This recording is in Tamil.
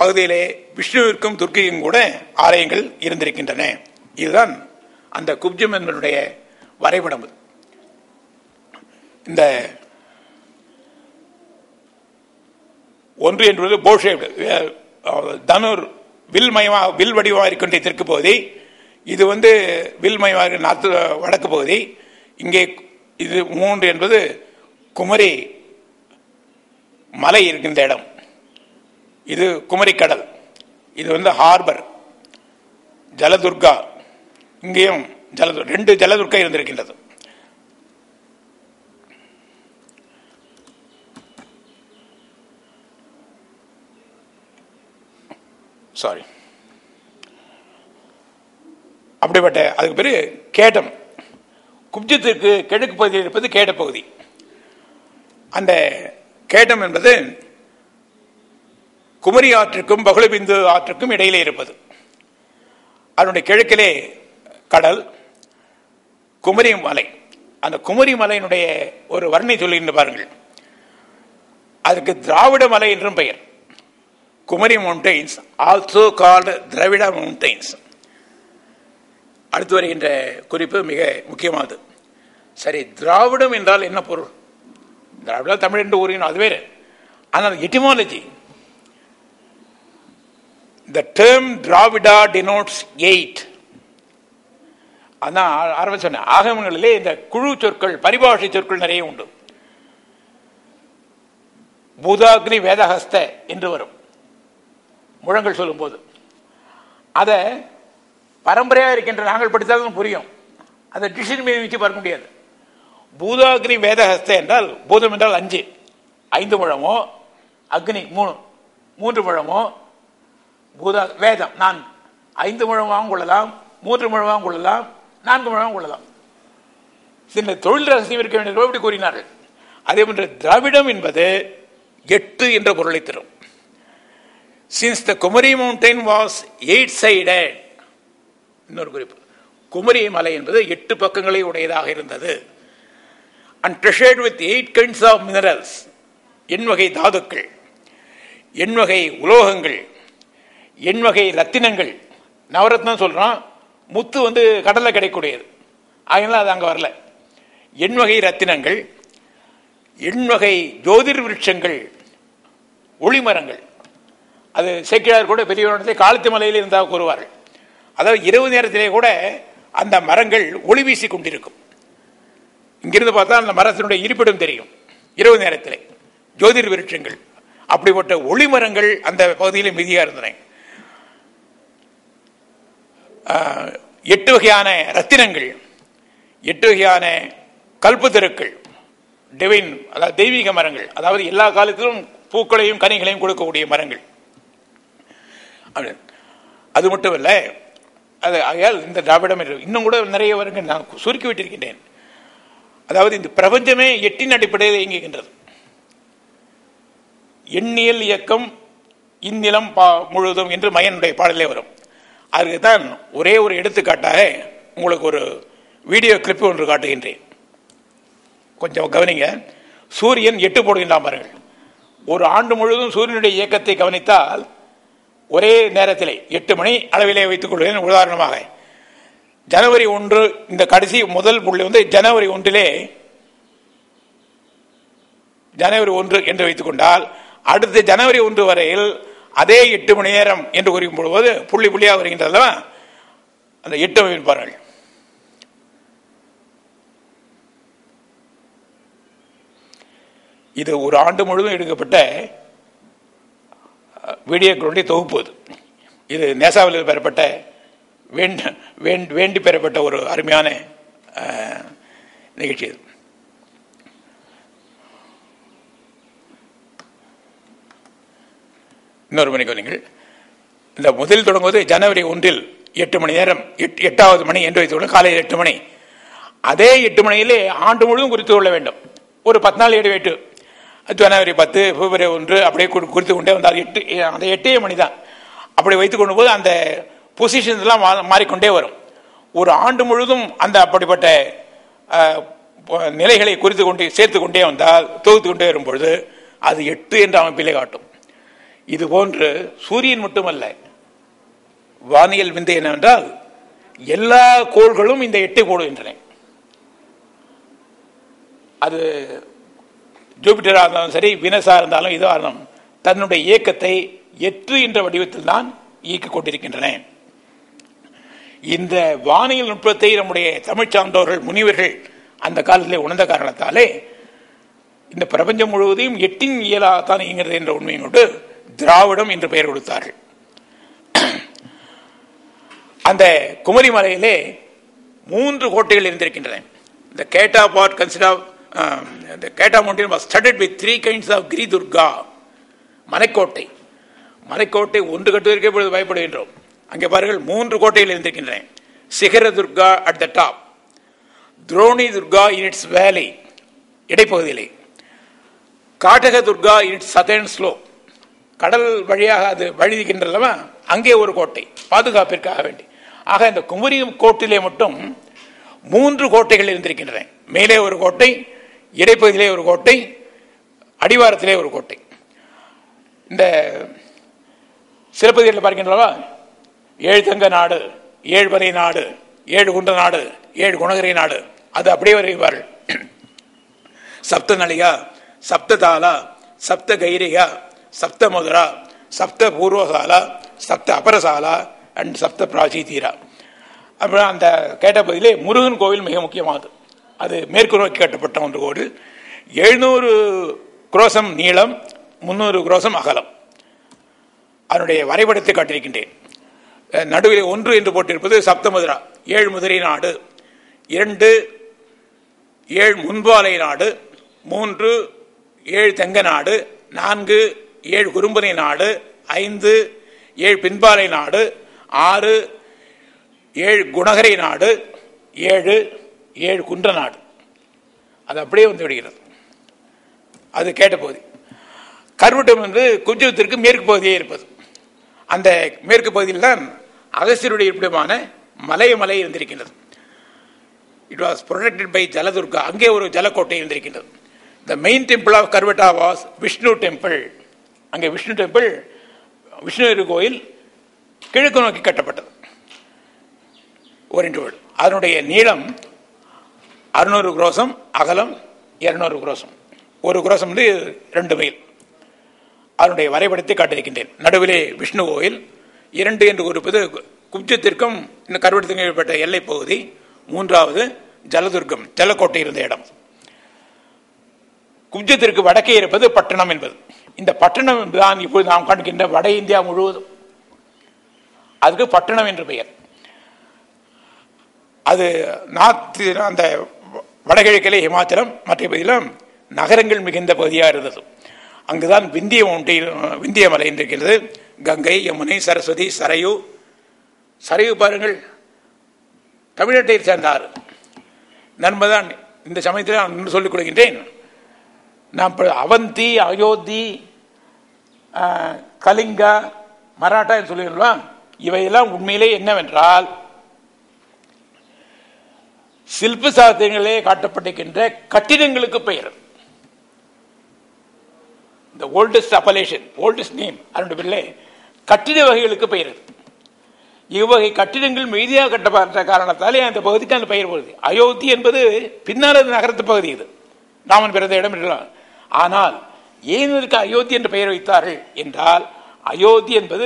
பகுதியிலே விஷ்ணுவிற்கும் துர்க்கையும் கூட ஆலயங்கள் இருந்திருக்கின்றன. இதுதான் அந்த குப்ஜம் என்பதனுடைய வரைபடம். இந்த ஒன்று என்பது போஷேப்டு தனுர் வில் மயமா வில் வடிவமாக இருக்கின்ற தெற்கு பகுதி இது வந்து வில் மயமாக வடக்கு பகுதி இங்கே இது மூன்று என்பது குமரி மலை இருக்கின்ற இடம். இது குமரிக்கடல். இது வந்து ஹார்பர் ஜலதுர்கா. இங்கேயும் ஜலது ரெண்டு ஜலதுர்கா இருந்திருக்கின்றது. சாரி அப்படிப்பட்ட அதுக்கு பேர் கேட்டம். குப்ஜத்திற்கு கிழக்கு பகுதியில் இருப்பது கேட்ட பகுதி. அந்த கேட்டம் என்பது குமரி ஆற்றுக்கும் பகுளபிந்து ஆற்றுக்கும் இடையிலே இருப்பது. அதனுடைய கிழக்கிலே கடல் குமரி மலை. அந்த குமரி மலையினுடைய ஒரு வர்ணை சொல்லுகின்ற பாருங்கள். அதுக்கு திராவிட மலை என்றும் பெயர். குமரி மவுண்டைன்ஸ் ஆல்சோ கால்டு திராவிட மவுண்டைன்ஸ் அடுத்து வருகின்ற குறிப்பு மிக முக்கியமானது. சரி திராவிடம் என்றால் என்ன பொருள்? திராவிட தமிழ் என்று ஊரின் அது வேறு. ஆனால் etymology the term Dravida denotes eight அதான் ஆரம்ப சொன்னேன் ஆகமங்களிலே இந்த குழு சொற்கள் பரிபாஷை சொற்கள் நிறைய உண்டு. பூதாக்னி வேதஹஸ்த என்று வரும். முழங்கள் சொல்லும்போது. அதை பரம்பரையாக இருக்கின்ற நாங்கள் படித்தாலும் புரியும். அதை டிசிஷன் மீது வச்சு பார்க்க முடியாது. பூதாக்னி வேதஹஸ்த என்றால் பூதம் என்றால் அஞ்சு. ஐந்து முழமோ அக்னி மூணு. மூன்று முழமோ பூதா வேதம் நான் ஐந்து முழமாகவும் கொள்ளலாம் மூன்று முழமாகவும் கொள்ளலாம் நான்கு முழமாகவும் கொள்ளலாம். சின்ன தொழில் ரகசியம் இருக்க வேண்டிய இப்படி கூறினார்கள். அதே போன்ற திராவிடம் என்பது எட்டு என்ற பொருளை தரும். Since the Kumari mountain was eight sided இன்னொரு குறிப்பு. குமரி மலை என்பது எட்டு பக்கங்களை உடையதாக இருந்தது. And treasured with eight kinds of minerals எண்வகை தாதுக்கள் எண்வகை உலோகங்கள் எண்வகை ரத்தினங்கள். நவரத்னம் சொல்கிறோம் முத்து வந்து கடலில் கிடைக்கக்கூடியது. அதனால் அது அங்கே வரல. எண்வகை ரத்தினங்கள் எண்வகை ஜோதிர் விருட்சங்கள் ஒளிமரங்கள். அது சேக்கிழார் கூட பெரியவரிடத்தை காலத்து மலையில் இருந்தால் கூறுவார்கள். அதாவது இரவு நேரத்திலே கூட அந்த மரங்கள் ஒளி வீசி கொண்டிருக்கும். இங்கிருந்து பார்த்தா அந்த மரத்தினுடைய இருப்பிடம் தெரியும். இரவு நேரத்தில் ஜோதிர் விருட்சங்கள். அப்படிப்பட்ட ஒளிமரங்கள் அந்த பகுதியில் மிதியாக இருந்தன. எட்டு வகையான ரத்தினங்கள் எட்டு வகையான கல்பு தெருக்கள் டிவைன் அதாவது தெய்வீக மரங்கள் அதாவது எல்லா காலத்திலும் பூக்களையும் கனிகளையும் கொடுக்கக்கூடிய மரங்கள். அது மட்டும் இல்லை அது ஆகையால் இந்த திராவிடம் இன்னும் கூட நிறைய வருங்கள் நான் சுருக்கி விட்டிருக்கின்றேன். அதாவது இந்த பிரபஞ்சமே எட்டின் அடிப்படையில் இயங்குகின்றது. எண்ணியல் இயக்கம் இந்நிலம் பா முழுவதும் என்று மயனுடைய பாடலே வரும். அதுக்கு தான் ஒரே ஒரு எடுத்துக்காட்டாக உங்களுக்கு ஒரு வீடியோ கிளிப் ஒன்று காட்டுகின்றேன். கொஞ்சம் கவனிங்க. சூரியன் எட்டு போடுகின்றான் பாருங்கள். ஒரு ஆண்டு முழுவதும் சூரியனுடைய இயக்கத்தை கவனித்தால் ஒரே நேரத்திலே எட்டு மணி அளவிலே வைத்துக் கொள்கிறேன் உதாரணமாக. ஜனவரி ஒன்று இந்த கடைசி முதல் புள்ளி வந்து ஜனவரி ஒன்றிலே ஜனவரி ஒன்று என்று வைத்துக் கொண்டால் அடுத்த ஜனவரி ஒன்று வரையில் அதே எட்டு மணி நேரம் என்று குறிக்கும் பொழுது புள்ளி புள்ளியாக வருகின்றதா அந்த எட்டு பாருங்கள். இது ஒரு ஆண்டு முழுவதும் எடுக்கப்பட்ட வீடியோக்களுடைய தொகுப்பு இது இது நேசாவில் பெறப்பட்ட வேண்டி பெறப்பட்ட ஒரு அருமையான நிகழ்ச்சி இது இன்னொரு மணிக்கு நீங்கள் இந்த முதல் தொடங்குவது ஜனவரி ஒன்றில் எட்டு மணி நேரம் எட்டு எட்டாவது மணி என்று வைத்துக்கொள்ள காலையில் எட்டு மணி. அதே எட்டு மணியிலே ஆண்டு முழுவதும் குறித்து கொள்ள வேண்டும். ஒரு பத்து நாள் இடைவேட்டு ஜனவரி பத்து பிப்ரவரி ஒன்று அப்படியே குறித்து கொண்டே வந்தால் எட்டு அந்த எட்டே மணி தான். அப்படி வைத்துக் கொண்டு போது அந்த பொசிஷன்ஸ் எல்லாம் மாறிக்கொண்டே வரும். ஒரு ஆண்டு முழுதும் அந்த அப்படிப்பட்ட நிலைகளை குறித்து கொண்டே சேர்த்து கொண்டே வந்தால் தொகுத்து கொண்டே வரும்பொழுது அது எட்டு என்ற அமைப்பிலே காட்டும். இது போன்று சூரியன் மட்டுமல்ல வானியல் விந்தை என்னவென்றால் எல்லா கோள்களும் இந்த எட்டை போடுகின்றன. அது ஜூபிட்டராக இருந்தாலும் சரி வினஸா இருந்தாலும் இதுவாக இருந்தாலும் தன்னுடைய இயக்கத்தை எட்டு என்ற வடிவத்தில் தான் இயக்கிக் கொண்டிருக்கின்றன. இந்த வானியல் நுட்பத்தை நம்முடைய தமிழ் சார்ந்தவர்கள் முனிவர்கள் அந்த காலத்திலே உணர்ந்த காரணத்தாலே இந்த பிரபஞ்சம் முழுவதையும் எட்டின் இயலாகத்தான் இயங்குகிறது என்ற உண்மையை கொண்டு திராவிடம் என்று பெயர் கொடுத்தார்கள். அந்த குமரி மலையிலே மூன்று கோட்டைகள் இருந்திருக்கின்றன. இந்த கேட்டா பார்ட் கன்சிடர் இந்த கேட்டா mountain was studded three kinds of Giri Durga மலைக்கோட்டை. மலைக்கோட்டை ஒன்று கட்டுவதற்கே இப்பொழுது பயப்படுகின்றோம். அங்கே பாருங்கள் மூன்று கோட்டைகள் இருந்திருக்கின்றன. Shikhara Durga at the top Droni Durga in its valley இடைப்பகுதியிலே. Kataka Durga in its southern slope கடல் வழியாக அது வழிகின்றல்லவா அங்கே ஒரு கோட்டை பாதுகாப்பிற்காக வேண்டி. ஆக இந்த குமரி கோட்டிலே மட்டும் மூன்று கோட்டைகள் இருந்திருக்கின்றன. மேலே ஒரு கோட்டை இடைப்பகுதியிலே ஒரு கோட்டை அடிவாரத்திலே ஒரு கோட்டை. இந்த சிலப்பதியில் பார்க்கின்றவா ஏழு தங்க நாடு ஏழு வரை நாடு ஏழு குண்ட நாடு ஏழு குணகரை நாடு. அது அப்படியே வருவார்கள் சப்த நலிகா சப்த தாலா சப்த கைரிகா சப்த மதுரா சப்த பூர்வசாலா சப்த அபரசாலா அண்ட் சப்த பிராச்சீதீரா அப்புறம் அந்த கேட்ட பகுதியிலே முருகன் கோவில் மிக முக்கியமானது. அது மேற்கு நோக்கி கட்டப்பட்ட ஒன்று கோவில் எழுநூறு குரோசம் நீளம் முந்நூறு குரோசம் அகலம். அதனுடைய வரைபடத்தை காட்டியிருக்கின்றேன். நடுவில் ஒன்று என்று போட்டிருப்பது சப்தமதுரா ஏழு முதிரை நாடு. இரண்டு ஏழு முன்பாலை நாடு. மூன்று ஏழு தெங்க நாடு. நான்கு ஏழு குறும்பனை நாடு ஐந்து ஏழு பின்பாலை நாடு ஆறு ஏழு குணகரை நாடு ஏழு ஏழு குன்ற நாடு. அது அப்படியே வந்து விடுகிறது. அது கேட்ட பகுதி கருவட்டம் வந்து குஜத்திற்கு மேற்கு பகுதியே இருப்பது. அந்த மேற்கு பகுதியில் தான் அகசியருடைய இருப்பிடமான மலை மலை இருந்திருக்கின்றது. It was protected by Jaladurga அங்கே ஒரு ஜலக்கோட்டை இருந்திருக்கின்றது. The main temple of Karvatta was Vishnu temple அங்கே விஷ்ணு டெம்பிள் விஷ்ணு கோயில் கிழக்கு நோக்கி கட்டப்பட்டது. ஒரு இன்ட்டு அதனுடைய நீளம் அறுநூறு குரோசம் அகலம் இருநூறு குரோசம். ஒரு குரோசம் வந்து ரெண்டு மைல். அதனுடைய வரைபடத்தை காட்டியிருக்கின்றேன். நடுவிலே விஷ்ணு கோயில் இரண்டு என்று குறிப்பது குப்ஜத்திற்கும் இந்த கருவடத்திற்கும் ஏற்பட்ட எல்லை பகுதி மூன்றாவது ஜலதுர்க்கம் ஜலக்கோட்டை இருந்த இடம். குப்ஜத்திற்கு வடக்கே இருப்பது பட்டணம் என்பது. இந்த பட்டணம் தான் இப்போது நாம் காண்கின்ற வட இந்தியா முழுவதும். அதுக்கு பட்டணம் என்று பெயர். அது நார்த்து அந்த வடகிழக்கிலே இமாச்சலம் மற்ற பகுதியிலும் நகரங்கள் மிகுந்த பகுதியாக இருந்தது. அங்குதான் விந்திய ஒன்றில் விந்திய மலை இருக்கிறது. கங்கை யமுனை சரஸ்வதி சரையு. சரையு பாருங்கள் தமிழ்நாட்டை சேர்ந்தார் நண்பதான் இந்த சமயத்தில் நான் இன்னும் சொல்லிக் கொடுக்கின்றேன். நான் அவந்தி அயோத்தி கலிங்கா மராட்டா என்று சொல்லிடலாம் இவையெல்லாம் உண்மையிலே என்னவென்றால் சில்ப சாத்தியங்களே காட்டப்பட்டிருக்கின்ற கட்டிடங்களுக்கு பெயர். இந்த ஓல்டஸ்ட் அப்பலேஷன் ஓல்டஸ்ட் நேம் அதனுடைய கட்டிட வகைகளுக்கு பெயர். இவ்வகை கட்டிடங்கள் மீதியாக கட்டப்பட்ட காரணத்தாலே அந்த பகுதிக்கு அந்த பெயர் வருது. அயோத்தி என்பது பின்னால் அது நகரத்து பகுதி இது. ராமன் பிறந்த இடம் என்றால் ஆனால் ஏன் இதற்கு அயோத்தி என்று பெயர் வைத்தார்கள் என்றால் அயோத்தி என்பது